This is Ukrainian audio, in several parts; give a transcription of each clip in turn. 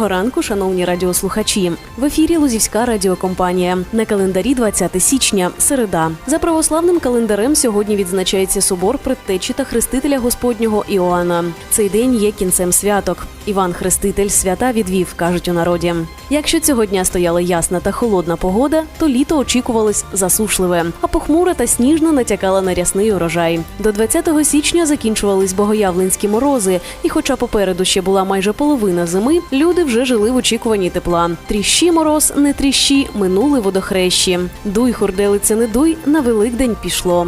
Доброго ранку, шановні радіослухачі. В ефірі Лузівська радіокомпанія. На календарі 20 січня, середа. За православним календарем сьогодні відзначається собор предтечі та хрестителя Господнього Іоанна. Цей день є кінцем святок. Іван Хреститель свята відвів, кажуть у народі. Якщо цього дня стояла ясна та холодна погода, то літо очікувалось засушливе, а похмура та сніжна натякала на рясний урожай. До 20 січня закінчувались богоявленські морози, і, хоча попереду ще була майже половина зими, люди вже жили в очікуванні тепла. Тріщі мороз, не тріщі, минули водохрещі. Дуй, хурделице, не дуй, на Великдень пішло.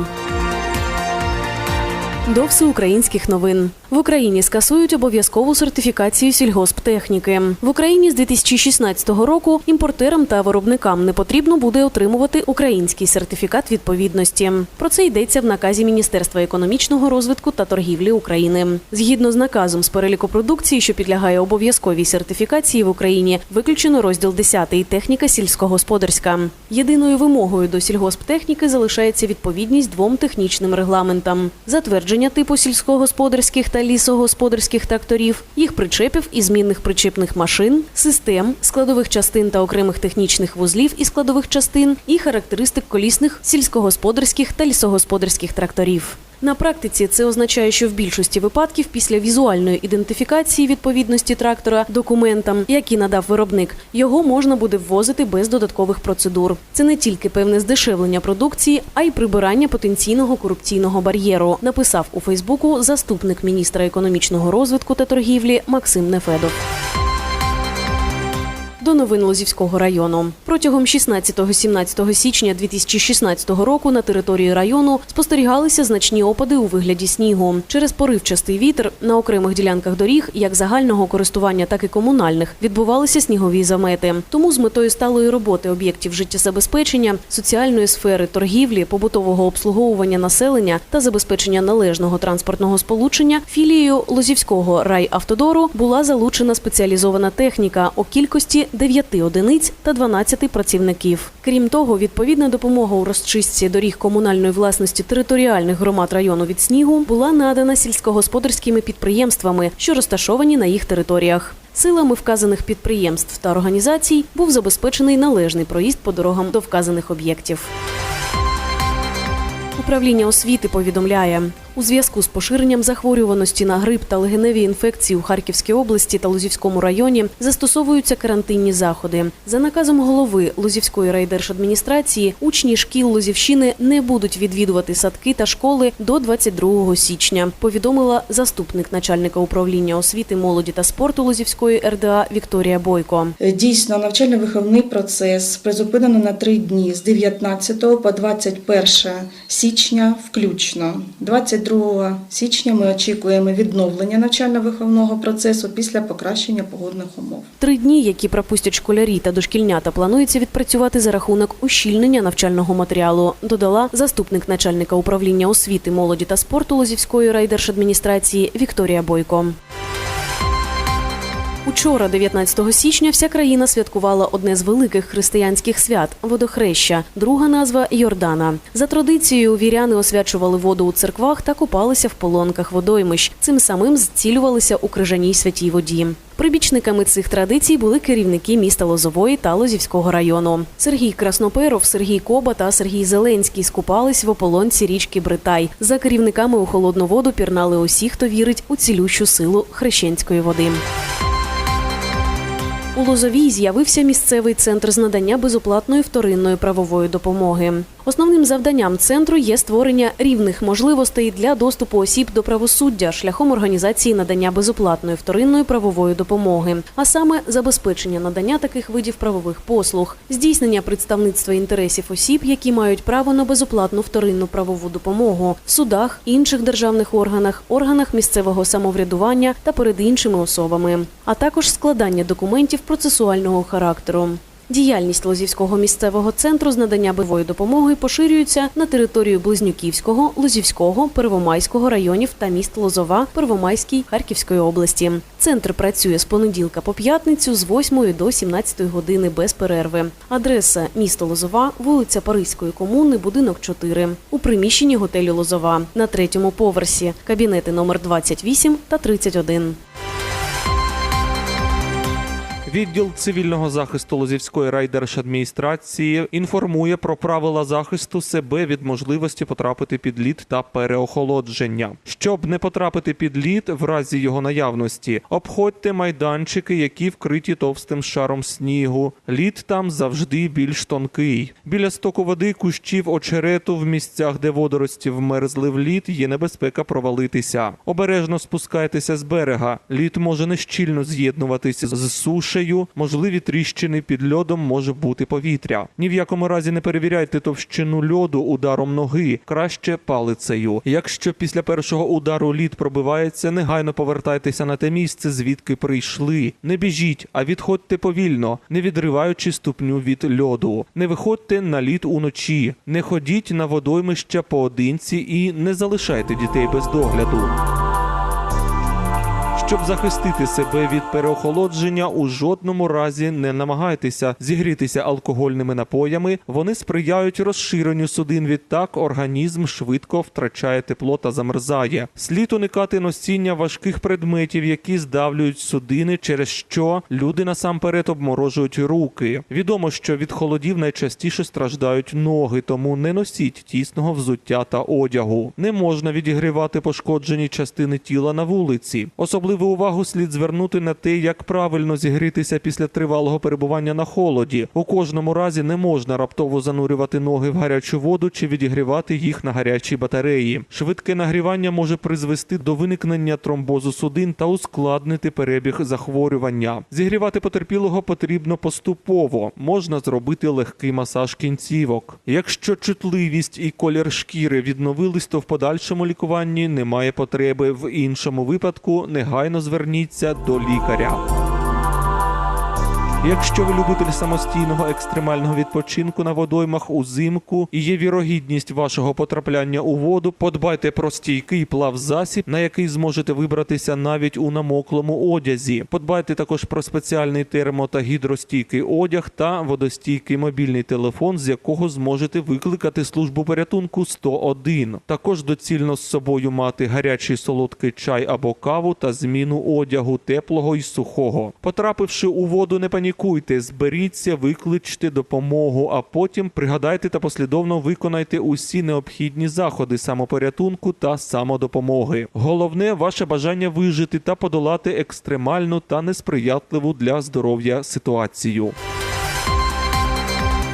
До всеукраїнських новин в Україні скасують обов'язкову сертифікацію сільгосптехніки. В Україні з 2016 року імпортерам та виробникам не потрібно буде отримувати український сертифікат відповідності. Про це йдеться в наказі Міністерства економічного розвитку та торгівлі України. Згідно з наказом з переліку продукції, що підлягає обов'язковій сертифікації в Україні, виключено розділ 10 техніка сільськогосподарська. Єдиною вимогою до сільгосптехніки залишається відповідність двом технічним регламентам: затвердження типу сільськогосподарських та лісогосподарських тракторів, їх причепів і змінних причепних машин, систем, складових частин та окремих технічних вузлів і складових частин, і характеристик колісних сільськогосподарських та лісогосподарських тракторів. На практиці це означає, що в більшості випадків після візуальної ідентифікації відповідності трактора документам, які надав виробник, його можна буде ввозити без додаткових процедур. Це не тільки певне здешевлення продукції, а й прибирання потенційного корупційного бар'єру. Написав у Фейсбуку заступник міністра економічного розвитку та торгівлі Максим Нефедов. До новин Лозівського району протягом 16-17 січня 2016 року на території району спостерігалися значні опади у вигляді снігу. Через поривчастий вітер на окремих ділянках доріг, як загального користування, так і комунальних, відбувалися снігові замети. Тому з метою сталої роботи об'єктів життєзабезпечення, соціальної сфери, торгівлі, побутового обслуговування населення та забезпечення належного транспортного сполучення філією Лозівського райавтодору була залучена спеціалізована техніка у кількості 9 одиниць та 12 працівників. Крім того, відповідна допомога у розчистці доріг комунальної власності територіальних громад району від снігу була надана сільськогосподарськими підприємствами, що розташовані на їх територіях. Силами вказаних підприємств та організацій був забезпечений належний проїзд по дорогам до вказаних об'єктів. Управління освіти повідомляє, у зв'язку з поширенням захворюваності на грип та легеневі інфекції у Харківській області та Лозівському районі застосовуються карантинні заходи. За наказом голови Лозівської райдержадміністрації учні шкіл Лозівщини не будуть відвідувати садки та школи до 22 січня. Повідомила заступник начальника управління освіти, молоді та спорту Лозівської РДА Вікторія Бойко. Дійсно, навчально-виховний процес призупинено на три дні з 19 по 21 січня включно. 22 січня ми очікуємо відновлення навчально-виховного процесу після покращення погодних умов. Три дні, які пропустять школярі та дошкільнята, планується відпрацювати за рахунок ущільнення навчального матеріалу. Додала заступник начальника управління освіти, молоді та спорту Лозівської райдержадміністрації Вікторія Бойко. Учора, 19 січня, вся країна святкувала одне з великих християнських свят водохреща. Друга назва Йордана. За традицією, віряни освячували воду у церквах та купалися в полонках водоймищ. Цим самим зцілювалися у крижаній святій воді. Прибічниками цих традицій були керівники міста Лозової та Лозівського району. Сергій Красноперов, Сергій Коба та Сергій Зеленський скупались в ополонці річки Бритай. За керівниками у холодну воду пірнали усі, хто вірить у цілющу силу хрещенської води. У Лозовій з'явився місцевий центр з надання безоплатної вторинної правової допомоги. Основним завданням центру є створення рівних можливостей для доступу осіб до правосуддя шляхом організації надання безоплатної вторинної правової допомоги, а саме забезпечення надання таких видів правових послуг, здійснення представництва інтересів осіб, які мають право на безоплатну вторинну правову допомогу в судах, інших державних органах, органах місцевого самоврядування та перед іншими особами, а також складання документів процесуального характеру. Діяльність Лозівського місцевого центру з надання бойової допомоги поширюється на територію Близнюківського, Лозівського, Первомайського районів та міст Лозова, Первомайський Харківської області. Центр працює з понеділка по п'ятницю з 8 до 17 години без перерви. Адреса місто Лозова, вулиця Паризької комуни, будинок 4. У приміщенні готелю Лозова на третьому поверсі. Кабінети номер 28 та 31. Відділ цивільного захисту Лозівської райдержадміністрації інформує про правила захисту себе від можливості потрапити під лід та переохолодження. Щоб не потрапити під лід в разі його наявності, обходьте майданчики, які вкриті товстим шаром снігу. Лід там завжди більш тонкий. Біля стоку води, кущів очерету в місцях, де водорості вмерзли в лід, є небезпека провалитися. Обережно спускайтеся з берега. Лід може нещільно з'єднуватися з сушею. Можливі тріщини під льодом може бути повітря. Ні в якому разі не перевіряйте товщину льоду ударом ноги, краще палицею. Якщо після першого удару лід пробивається, негайно повертайтеся на те місце, звідки прийшли. Не біжіть, а відходьте повільно, не відриваючи ступню від льоду. Не виходьте на лід уночі, не ходіть на водоймища поодинці і не залишайте дітей без догляду. Щоб захистити себе від переохолодження, у жодному разі не намагайтеся зігрітися алкогольними напоями. Вони сприяють розширенню судин. Відтак організм швидко втрачає тепло та замерзає. Слід уникати носіння важких предметів, які здавлюють судини, через що люди насамперед обморожують руки. Відомо, що від холодів найчастіше страждають ноги, тому не носіть тісного взуття та одягу. Не можна відігрівати пошкоджені частини тіла на вулиці. Особливу увагу слід звернути на те, як правильно зігрітися після тривалого перебування на холоді. У кожному разі не можна раптово занурювати ноги в гарячу воду чи відігрівати їх на гарячій батареї. Швидке нагрівання може призвести до виникнення тромбозу судин та ускладнити перебіг захворювання. Зігрівати потерпілого потрібно поступово. Можна зробити легкий масаж кінцівок. Якщо чутливість і колір шкіри відновились, то в подальшому лікуванні немає потреби. В іншому випадку негайно зверніться до лікаря. Якщо ви любитель самостійного екстремального відпочинку на водоймах узимку і є вірогідність вашого потрапляння у воду, подбайте про стійкий плавзасіб, на який зможете вибратися навіть у намоклому одязі. Подбайте також про спеціальний термо та гідростійкий одяг та водостійкий мобільний телефон, з якого зможете викликати службу порятунку 101. Також доцільно з собою мати гарячий солодкий чай або каву та зміну одягу теплого і сухого. Потрапивши у воду, не панікуйте, зберіться, викличте допомогу, а потім пригадайте та послідовно виконайте усі необхідні заходи самопорятунку та самодопомоги. Головне ваше бажання вижити та подолати екстремальну та несприятливу для здоров'я ситуацію.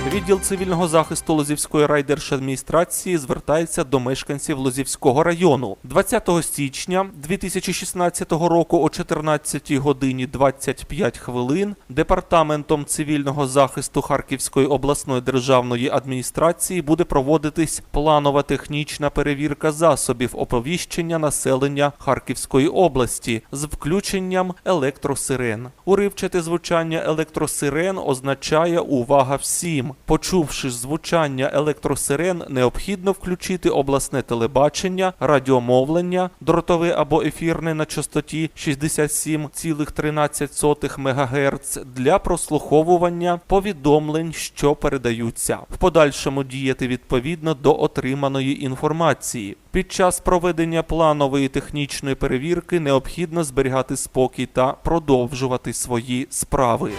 Відділ цивільного захисту Лозівської райдержадміністрації звертається до мешканців Лозівського району. 20 січня 2016 року о 14 годині 25 хвилин департаментом цивільного захисту Харківської обласної державної адміністрації буде проводитись планова технічна перевірка засобів оповіщення населення Харківської області з включенням електросирен. Уривчате звучання електросирен означає увага всім. Почувши звучання електросирен, необхідно включити обласне телебачення, радіомовлення, дротове або ефірне на частоті 67,13 МГц для прослуховування повідомлень, що передаються, в подальшому діяти відповідно до отриманої інформації. Під час проведення планової технічної перевірки необхідно зберігати спокій та продовжувати свої справи.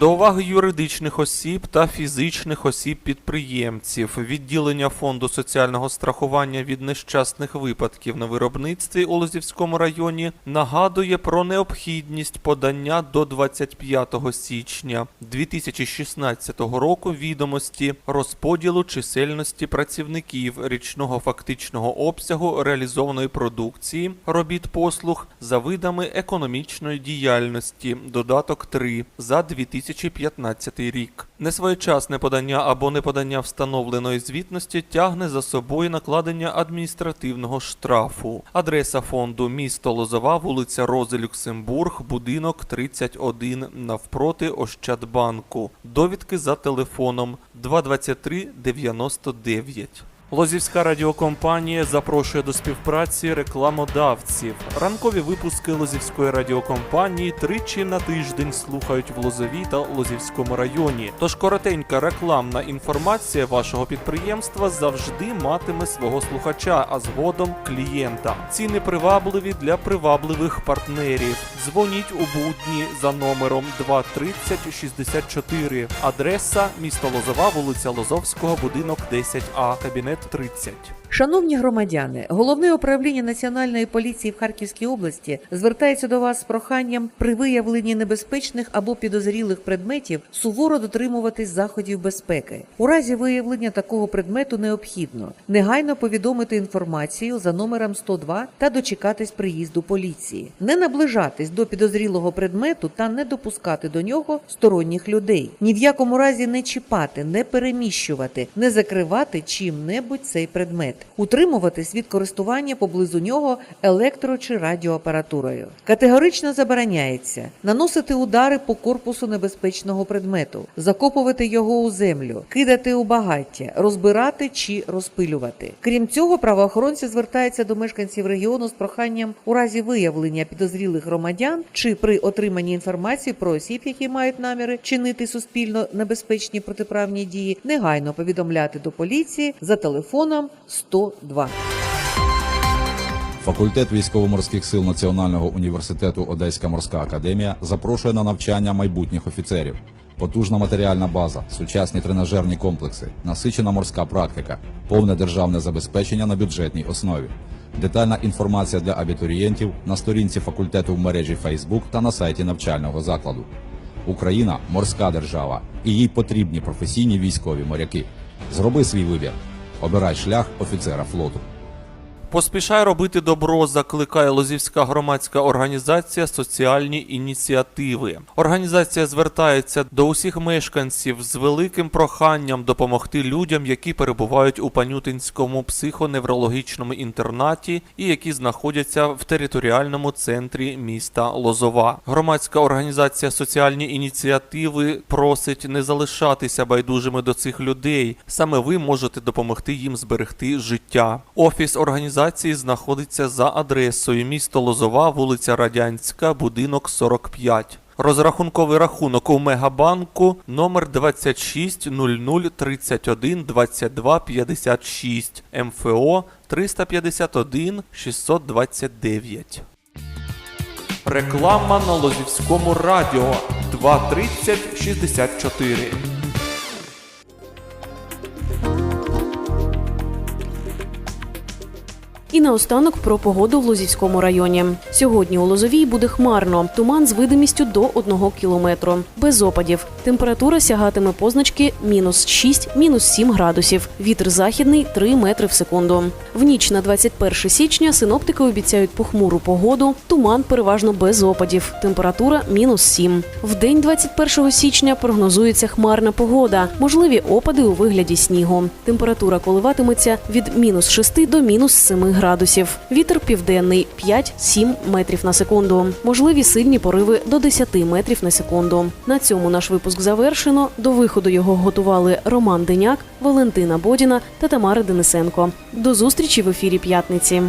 До уваги юридичних осіб та фізичних осіб-підприємців відділення фонду соціального страхування від нещасних випадків на виробництві у Лозівському районі нагадує про необхідність подання до 25 січня 2016 року відомості розподілу чисельності працівників річного фактичного обсягу реалізованої продукції робіт послуг за видами економічної діяльності. Додаток 3 за 2015 рік. Несвоєчасне подання або неподання встановленої звітності тягне за собою накладення адміністративного штрафу. Адреса фонду місто Лозова, вулиця Рози Люксембург, будинок 31 навпроти Ощадбанку. Довідки за телефоном 223 99. Лозівська радіокомпанія запрошує до співпраці рекламодавців. Ранкові випуски Лозівської радіокомпанії тричі на тиждень слухають в Лозові та Лозівському районі. Тож коротенька рекламна інформація вашого підприємства завжди матиме свого слухача, а згодом клієнта. Ціни привабливі для привабливих партнерів. Дзвоніть у будні за номером 230 64. Адреса місто Лозова, вулиця Лозовського, будинок 10А, кабінет 30. Шановні громадяни, головне управління Національної поліції в Харківській області звертається до вас з проханням при виявленні небезпечних або підозрілих предметів суворо дотримуватись заходів безпеки. У разі виявлення такого предмету необхідно негайно повідомити інформацію за номером 102 та дочекатись приїзду поліції, не наближатись до підозрілого предмету та не допускати до нього сторонніх людей. Ні в якому разі не чіпати, не переміщувати, не закривати чим-небудь цей предмет, утримуватись від користування поблизу нього електро чи радіоапаратурою. Категорично забороняється наносити удари по корпусу небезпечного предмету, закопувати його у землю, кидати у багаття, розбирати чи розпилювати. Крім цього, правоохоронці звертаються до мешканців регіону з проханням у разі виявлення підозрілих громадян чи при отриманні інформації про осіб, які мають наміри чинити суспільно небезпечні протиправні дії, негайно повідомляти до поліції за телефоном 102. Факультет військово-морських сил Національного університету Одеська морська академія запрошує на навчання майбутніх офіцерів. Потужна матеріальна база, сучасні тренажерні комплекси, насичена морська практика, повне державне забезпечення на бюджетній основі. Детальна інформація для абітурієнтів на сторінці факультету в мережі Facebook та на сайті навчального закладу. Україна морська держава, і їй потрібні професійні військові моряки. Зроби свій вибір. Обирай шлях офіцера флоту. Поспішай робити добро, закликає Лозівська громадська організація Соціальні ініціативи. Організація звертається до усіх мешканців з великим проханням допомогти людям, які перебувають у Панютинському психоневрологічному інтернаті і які знаходяться в територіальному центрі міста Лозова. Громадська організація Соціальні ініціативи просить не залишатися байдужими до цих людей. Саме ви можете допомогти їм зберегти життя. Офіс організації знаходиться за адресою місто Лозова, вулиця Радянська, будинок 45. Розрахунковий рахунок у Мегабанку номер 26 00 31 22 56 МФО 351 629. Реклама на Лозівському радіо 230 64. І наостанок про погоду в Лозівському районі. Сьогодні у Лозовій буде хмарно, туман з видимістю до 1 кілометру. Без опадів. Температура сягатиме позначки мінус 6, мінус 7 градусів. Вітер західний 3 метри в секунду. В ніч на 21 січня синоптики обіцяють похмуру погоду, туман переважно без опадів. Температура мінус 7. В день 21 січня прогнозується хмарна погода. Можливі опади у вигляді снігу. Температура коливатиметься від мінус 6 до мінус 7 градусів. Вітер південний 5-7 метрів на секунду. Можливі сильні пориви до 10 метрів на секунду. На цьому наш випуск завершено. До виходу його готували Роман Деняк, Валентина Бодіна та Тамара Денисенко. До зустрічі в ефірі п'ятниці.